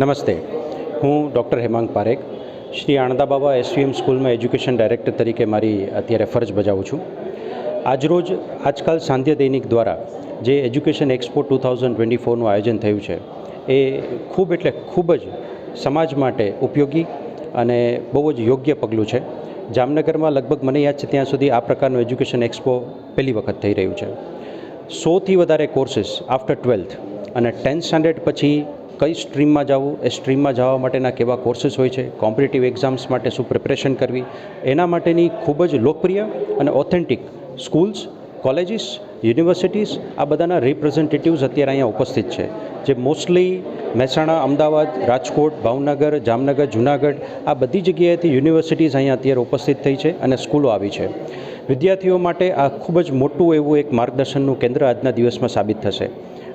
નમસ્તે. હું doctor Hemang Parekh. Shri Anandababa SVM સ્કૂલમાં એજ્યુકેશન ડાયરેક્ટર તરીકે મારી અત્યારે ફરજ બજાવું છું. આજરોજ, આજકાલ સાંધ્ય દૈનિક દ્વારા જે education expo two thousand twenty ફોરનું આયોજન થયું છે, એ ખૂબ એટલે ખૂબ જ સમાજ માટે ઉપયોગી અને બહુ જ યોગ્ય પગલું છે. જામનગરમાં લગભગ મને યાદ છે ત્યાં સુધી આ પ્રકારનું એજ્યુકેશન એક્સપો પહેલી વખત થઈ રહ્યું છે. સોથી વધારે કોર્સીસ આફ્ટર ટ્વેલ્થ અને ટેન્થ સ્ટાન્ડર્ડ પછી કઈ સ્ટ્રીમમાં જવું? એ સ્ટ્રીમમાં જવા માટેના કેવા કોર્સીસ હોય છે? કોમ્પિટિટિવ એક્ઝામ્સ માટે શું પ્રિપરેશન કરવી? એના માટેની ખૂબ જ લોકપ્રિય અને ઓથેન્ટિક સ્કૂલ્સ, કોલેજીસ યુનિવર્સિટીઝ આ બધાના રિપ્રેઝેન્ટેટિવ્સ અત્યારે અહીંયા ઉપસ્થિત છે. જે મોસ્ટલી મહેસાણા, અમદાવાદ, રાજકોટ, ભાવનગર, જામનગર, જુનાગઢ આ બધી જગ્યાએથી યુનિવર્સિટીઝ અહીંયા અત્યારે ઉપસ્થિત થઈ છે અને સ્કૂલો આવી છે. વિદ્યાર્થીઓ માટે આ ખૂબ જ મોટું એવું એક માર્ગદર્શનનું કેન્દ્ર આજના દિવસમાં સાબિત થશે.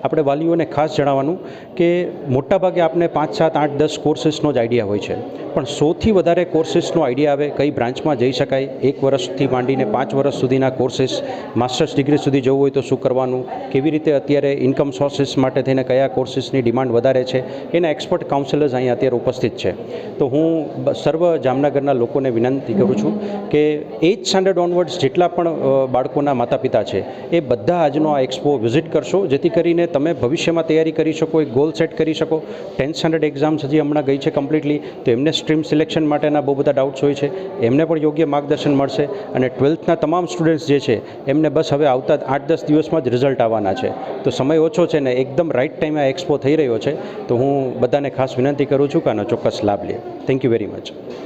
આપણે વાલીઓને ખાસ જણાવવાનું કે મોટાભાગે આપણે પાંચ, સાત, આઠ, દસ કોર્સીસનો જ આઈડિયા હોય છે. પણ સૌથી વધારે કોર્સીસનો આઈડિયા આવે કઈ બ્રાન્ચમાં જઈ શકાય? એક વર્ષથી માંડીને પાંચ વર્ષ સુધીના કોર્સીસ, માસ્ટર્સ ડિગ્રી સુધી જવું હોય તો શું કરવાનું? કેવી રીતે અત્યારે ઇન્કમ સોર્સિસ માટે થઈને કયા કોર્સીસની ડિમાન્ડ વધારે છે? એના એક્સપર્ટ કાઉન્સેલર્સ અહીં અત્યારે ઉપસ્થિત છે. તો હું સર્વ જામનગરના લોકોને વિનંતી કરું છું કે એજ સ્ટાન્ડર્ડ ઓનવર્ડ્સ જેટલા પણ બાળકોના માતા પિતા છે, એ બધા આજનો આ એક્સપો વિઝિટ કરશો, જેથી કરીને તમે ભવિષ્યમાં તૈયારી કરી શકો, એક ગોલ સેટ કરી શકો. ટેન્થ સ્ટાન્ડર્ડ એક્ઝામ્સ હજી હમણાં ગઈ છે કમ્પ્લીટલી તો એમને સ્ટ્રીમ સિલેક્શન માટેના બહુ બધા ડાઉટ્સ હોય છે. એમને પણ યોગ્ય માર્ગદર્શન મળશે અને ટ્વેલ્થના તમામ સ્ટુડન્ટ્સ જે છે, એમને બસ હવે આવતા આઠ દસ દિવસમાં જ રિઝલ્ટ આવવાના છે. તો સમય ઓછો છે ને એકદમ રાઇટ ટાઈમે આ એક્સપો થઈ રહ્યો છે. તો હું બધાને ખાસ વિનંતી કરું છું કે આનો ચોક્કસ લાભ લે. Thank you very much